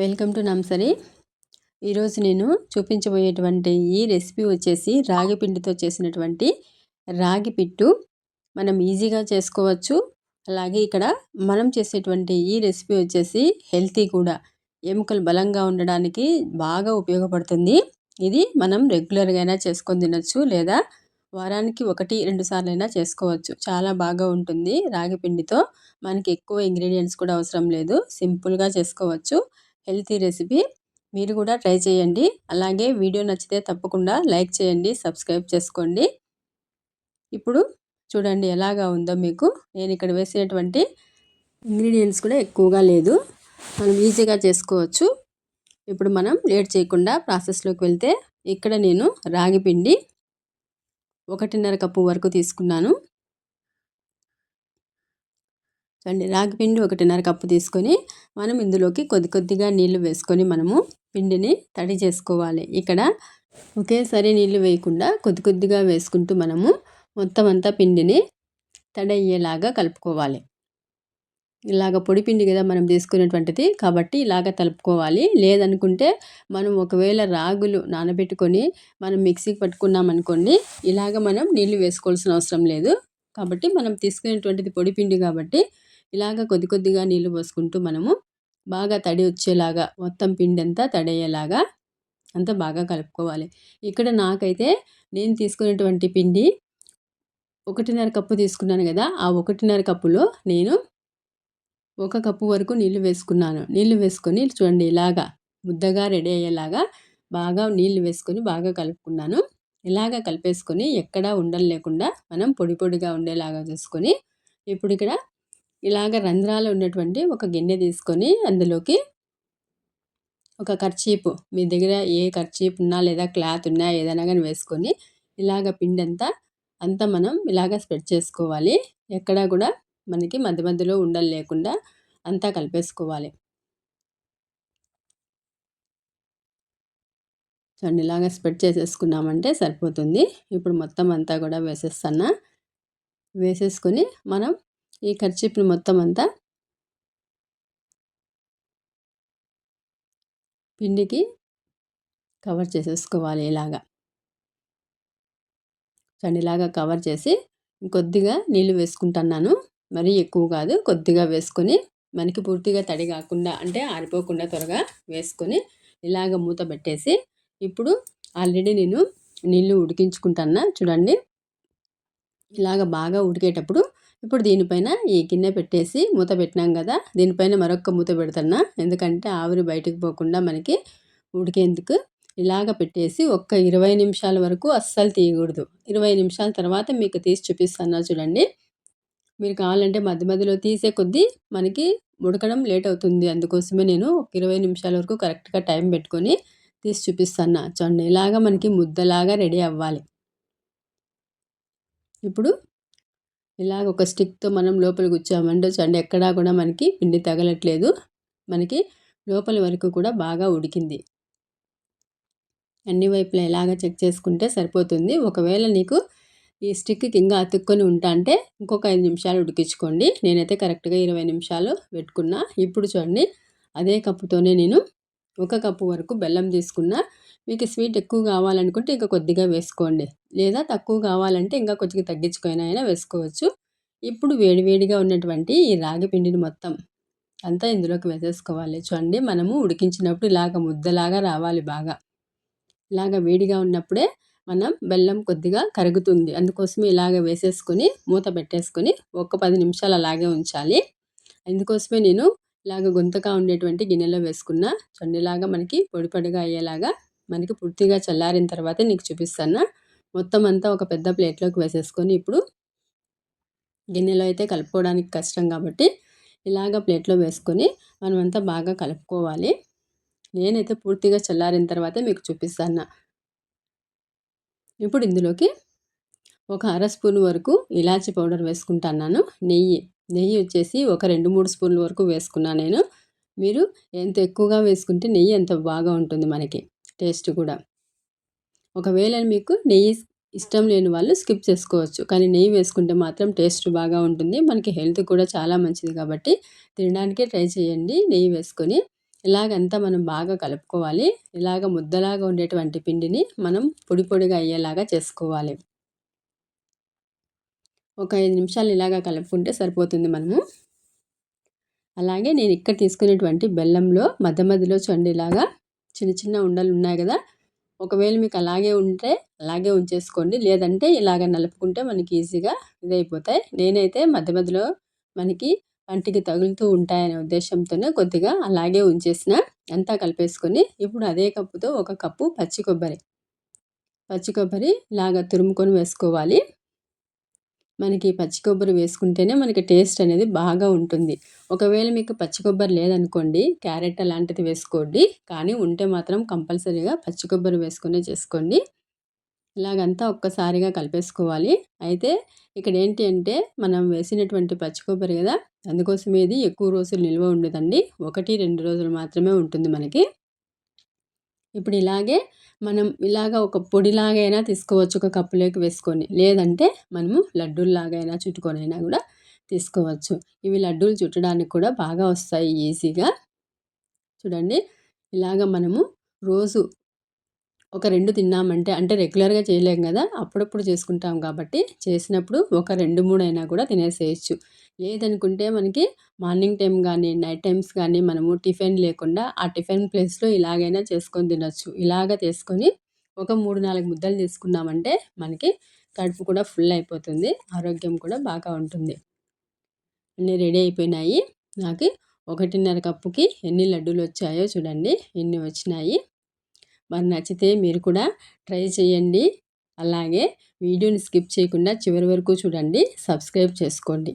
Welcome to నమ్సరీ. ఈరోజు నేను చూపించబోయేటువంటి ఈ రెసిపీ వచ్చేసి రాగి పిండితో చేసినటువంటి రాగి పిట్టు. మనం ఈజీగా చేసుకోవచ్చు. అలాగే ఇక్కడ మనం చేసేటువంటి ఈ రెసిపీ వచ్చేసి హెల్తీ కూడా. ఎముకలు బలంగా ఉండడానికి బాగా ఉపయోగపడుతుంది. ఇది మనం రెగ్యులర్గా అయినా చేసుకొని తినచ్చు లేదా వారానికి ఒకటి రెండు సార్లు అయినా చేసుకోవచ్చు. చాలా బాగా ఉంటుంది రాగి పిండితో. మనకి ఎక్కువ ఇంగ్రీడియంట్స్ కూడా అవసరం లేదు. సింపుల్గా చేసుకోవచ్చు. హెల్తీ రెసిపీ మీరు కూడా ట్రై చేయండి. అలాగే వీడియో నచ్చితే తప్పకుండా లైక్ చేయండి సబ్స్క్రైబ్ చేసుకోండి. ఇప్పుడు చూడండి ఎలాగా ఉందో మీకు. నేను ఇక్కడ వేసినటువంటి ఇంగ్రీడియంట్స్ కూడా ఎక్కువగా లేదు. మనం ఈజీగా చేసుకోవచ్చు. ఇప్పుడు మనం లేట్ చేయకుండా ప్రాసెస్లోకి వెళ్తే ఇక్కడ నేను రాగి పిండి ఒకటిన్నర కప్పు వరకు తీసుకున్నాను. చూడండి రాగి పిండి ఒకటిన్నర కప్పు తీసుకొని మనం ఇందులోకి కొద్ది కొద్దిగా నీళ్ళు వేసుకొని మనము పిండిని తడి చేసుకోవాలి. ఇక్కడ ఒకేసారి నీళ్ళు వేయకుండా కొద్ది కొద్దిగా వేసుకుంటూ మనము మొత్తం అంతా పిండిని తడి అయ్యేలాగా కలుపుకోవాలి. ఇలాగ పొడి పిండి కదా మనం తీసుకునేటువంటిది కాబట్టి ఇలాగ తలుపుకోవాలి. లేదనుకుంటే మనం ఒకవేళ రాగులు నానబెట్టుకొని మనం మిక్సీకి పట్టుకున్నాం అనుకోండి ఇలాగ మనం నీళ్ళు వేసుకోవాల్సిన అవసరం లేదు. కాబట్టి మనం తీసుకునేటువంటిది పొడి పిండి కాబట్టి ఇలాగ కొద్ది కొద్దిగా నీళ్ళు పోసుకుంటూ మనము బాగా తడి వచ్చేలాగా మొత్తం పిండి అంతా తడయ్యేలాగా అంతా బాగా కలుపుకోవాలి. ఇక్కడ నాకైతే నేను తీసుకునేటువంటి పిండి ఒకటిన్నర కప్పు తీసుకున్నాను కదా ఆ ఒకటిన్నర కప్పులో నేను ఒక కప్పు వరకు నీళ్ళు వేసుకున్నాను. నీళ్ళు వేసుకొని చూడండి ఇలాగా ముద్దగా రెడీ అయ్యేలాగా బాగా నీళ్ళు వేసుకొని బాగా కలుపుకున్నాను. ఇలాగ కలిపేసుకొని ఎక్కడా ఉండలు లేకుండా మనం పొడి పొడిగా ఉండేలాగా చూసుకొని ఇప్పుడు ఇక్కడ ఇలాగ రంధ్రాలు ఉన్నటువంటి ఒక గిన్నె తీసుకొని అందులోకి ఒక ఖర్చీపు మీ దగ్గర ఏ కర్చీప్ ఉన్నా లేదా క్లాత్ ఉన్నా ఏదైనా కానీ వేసుకొని ఇలాగ పిండి అంతా అంతా మనం ఇలాగ స్ప్రెడ్ చేసుకోవాలి. ఎక్కడా కూడా మనకి మధ్య మధ్యలో ఉండలు లేకుండా అంతా కలిపేసుకోవాలి. చూడండి ఇలాగ స్ప్రెడ్ చేసేసుకున్నామంటే సరిపోతుంది. ఇప్పుడు మొత్తం అంతా కూడా వేసేస్తాను వేసేసుకొని మనం ఈ కర్చీప్ని మొత్తం అంతా పిండికి కవర్ చేసేసుకోవాలి ఇలాగా. చూడండి ఇలాగా కవర్ చేసి కొద్దిగా నీళ్ళు వేసుకుంటున్నాను. మరీ ఎక్కువ కాదు కొద్దిగా వేసుకొని మనకి పూర్తిగా తడి కాకుండా అంటే ఆరిపోకుండా త్వరగా వేసుకొని ఇలాగ మూత పెట్టేసి ఇప్పుడు ఆల్రెడీ నేను నీళ్ళు ఉడికించుకుంటున్నా. చూడండి. ఇలాగ బాగా ఉడికేటప్పుడు ఇప్పుడు దీనిపైన ఈ గిన్నె పెట్టేసి మూత పెట్టినాం కదా దీనిపైన మరొక మూత పెడుతున్నా. ఎందుకంటే ఆవిరి బయటకు పోకుండా మనకి ఉడికేందుకు ఇలాగ పెట్టేసి ఒక్క ఇరవై నిమిషాల వరకు అస్సలు తీయకూడదు. ఇరవై నిమిషాల తర్వాత మీకు తీసి చూపిస్తున్నా చూడండి. మీరు కావాలంటే మధ్య మధ్యలో తీసే కొద్దీ మనకి ఉడకడం లేట్ అవుతుంది. అందుకోసమే నేను ఒక ఇరవై నిమిషాల వరకు కరెక్ట్గా టైం పెట్టుకొని తీసి చూపిస్తున్నా చూడండి. ఇలాగ మనకి ముద్దలాగా రెడీ అవ్వాలి. ఇప్పుడు ఇలాగ ఒక స్టిక్తో మనం లోపల కూర్చోమంటే చూడండి ఎక్కడా కూడా మనకి పిండి తగలట్లేదు. మనకి లోపల వరకు కూడా బాగా ఉడికింది. అన్ని వైపులా ఇలాగ చెక్ చేసుకుంటే సరిపోతుంది. ఒకవేళ నీకు ఈ స్టిక్కి ఇంకా అతుక్కొని ఉంటా అంటే ఇంకొక ఐదు నిమిషాలు ఉడికించుకోండి. నేనైతే కరెక్ట్గా ఇరవై నిమిషాలు పెట్టుకున్నా. ఇప్పుడు చూడండి అదే కప్పుతోనే నేను ఒక కప్పు వరకు బెల్లం తీసుకున్నా. మీకు స్వీట్ ఎక్కువ కావాలనుకుంటే ఇంకా కొద్దిగా వేసుకోండి. లేదా తక్కువ కావాలంటే ఇంకా కొద్దిగా తగ్గించుకొని అయినా వేసుకోవచ్చు. ఇప్పుడు వేడివేడిగా ఉన్నటువంటి ఈ రాగి పిండిని మొత్తం అంతా ఇందులోకి వేసేసుకోవాలి. చూడండి మనము ఉడికించినప్పుడు ఇలాగ ముద్దలాగా రావాలి బాగా. ఇలాగ వేడిగా ఉన్నప్పుడే మనం బెల్లం కొద్దిగా కరుగుతుంది. అందుకోసమే ఇలాగ వేసేసుకొని మూత పెట్టేసుకొని ఒక పది నిమిషాలు అలాగే ఉంచాలి. అందుకోసమే నేను ఇలాగ గుంతగా ఉండేటువంటి గిన్నెలో వేసుకున్న చొండిలాగా మనకి పొడి పొడిగా అయ్యేలాగా మనకి పూర్తిగా చల్లారిన తర్వాత నీకు చూపిస్తాను. మొత్తం అంతా ఒక పెద్ద ప్లేట్లోకి వేసేసుకొని ఇప్పుడు గిన్నెలో అయితే కలుపుకోవడానికి కష్టం కాబట్టి ఇలాగ ప్లేట్లో వేసుకొని మనమంతా బాగా కలుపుకోవాలి. నేనైతే పూర్తిగా చల్లారిన తర్వాత మీకు చూపిస్తాను. ఇప్పుడు ఇందులోకి ఒక అర స్పూన్ వరకు ఇలాచి పౌడర్ వేసుకుంటున్నాను నెయ్యి నెయ్యి వచ్చేసి ఒక రెండు మూడు స్పూన్ల వరకు వేసుకున్నాను నేను. మీరు ఎంత ఎక్కువగా వేసుకుంటే నెయ్యి ఎంత బాగా ఉంటుంది మనకి. టేస్ట్ కూడా. ఒకవేళ మీకు నెయ్యి ఇష్టం లేని వాళ్ళు స్కిప్ చేసుకోవచ్చు. కానీ నెయ్యి వేసుకుంటే మాత్రం టేస్ట్ బాగా ఉంటుంది. మనకి హెల్త్ కూడా చాలా మంచిది కాబట్టి తినడానికే ట్రై చేయండి నెయ్యి వేసుకొని. ఇలాగంతా మనం బాగా కలుపుకోవాలి. ఇలాగ ముద్దలాగా ఉండేటువంటి పిండిని మనం పొడి పొడిగా అయ్యేలాగా చేసుకోవాలి. ఒక ఐదు నిమిషాలు ఇలాగా కలుపుకుంటే సరిపోతుంది మనము. అలాగే నేను ఇక్కడ తీసుకునేటువంటి బెల్లంలో మధ్య మధ్యలో చండిలాగా చిన్న చిన్న ఉండలు ఉన్నాయి కదా ఒకవేళ మీకు అలాగే ఉంటే అలాగే ఉంచేసుకోండి. లేదంటే ఇలాగ నలుపుకుంటే మనకి ఈజీగా ఇదైపోతాయి. నేనైతే మధ్య మధ్యలో మనకి పంటికి తగులుతూ ఉంటాయనే ఉద్దేశంతోనే కొద్దిగా అలాగే ఉంచేసిన అంతా కలిపేసుకొని ఇప్పుడు అదే కప్పుతో ఒక కప్పు పచ్చి కొబ్బరి. పచ్చి కొబ్బరి ఇలాగ తురుముకొని వేసుకోవాలి. మనకి పచ్చి కొబ్బరి వేసుకుంటేనే మనకి టేస్ట్ అనేది బాగా ఉంటుంది. ఒకవేళ మీకు పచ్చి కొబ్బరి లేదనుకోండి క్యారెట్ అలాంటిది వేసుకోండి. కానీ ఉంటే మాత్రం కంపల్సరీగా పచ్చి కొబ్బరి వేసుకునే చేసుకోండి. ఇలాగంతా ఒక్కసారిగా కలిపేసుకోవాలి. అయితే ఇక్కడ ఏంటి అంటే మనం వేసినటువంటి పచ్చి కొబ్బరి కదా అందుకోసం ఇది ఎక్కువ రోజులు నిల్వ ఉండదండి. ఒకటి రెండు రోజులు మాత్రమే ఉంటుంది మనకి. ఇప్పుడు ఇలాగే మనం ఇలాగ ఒక పొడిలాగైనా తీసుకోవచ్చు ఒక కప్పులోకి వేసుకొని. లేదంటే మనము లడ్డూల్లాగైనా చుట్టుకొని అయినా కూడా తీసుకోవచ్చు. ఇవి లడ్డూలు చుట్టడానికి కూడా బాగా వస్తాయి ఈజీగా. చూడండి ఇలాగ మనము రోజు ఒక రెండు తిన్నామంటే అంటే రెగ్యులర్గా చేయలేం కదా అప్పుడప్పుడు చేసుకుంటాం కాబట్టి చేసినప్పుడు ఒక రెండు మూడు అయినా కూడా తినేసేయచ్చు. లేదనుకుంటే మనకి మార్నింగ్ టైం కానీ నైట్ టైమ్స్ కానీ మనము టిఫిన్ లేకుండా ఆ టిఫిన్ ప్లేస్లో ఇలాగైనా చేసుకొని తినచ్చు. ఇలాగ తీసుకొని ఒక మూడు నాలుగు ముద్దలు తీసుకున్నామంటే మనకి కడుపు కూడా ఫుల్ అయిపోతుంది ఆరోగ్యం కూడా బాగా ఉంటుంది. అన్నీ రెడీ అయిపోయినాయి. నాకు ఒకటిన్నర కప్పుకి ఎన్ని లడ్డూలు వచ్చాయో చూడండి ఎన్ని వచ్చినాయి. మరి నచ్చితే మీరు కూడా ట్రై చేయండి. అలాగే వీడియోని స్కిప్ చేయకుండా చివరి వరకు చూడండి. సబ్స్క్రైబ్ చేసుకోండి.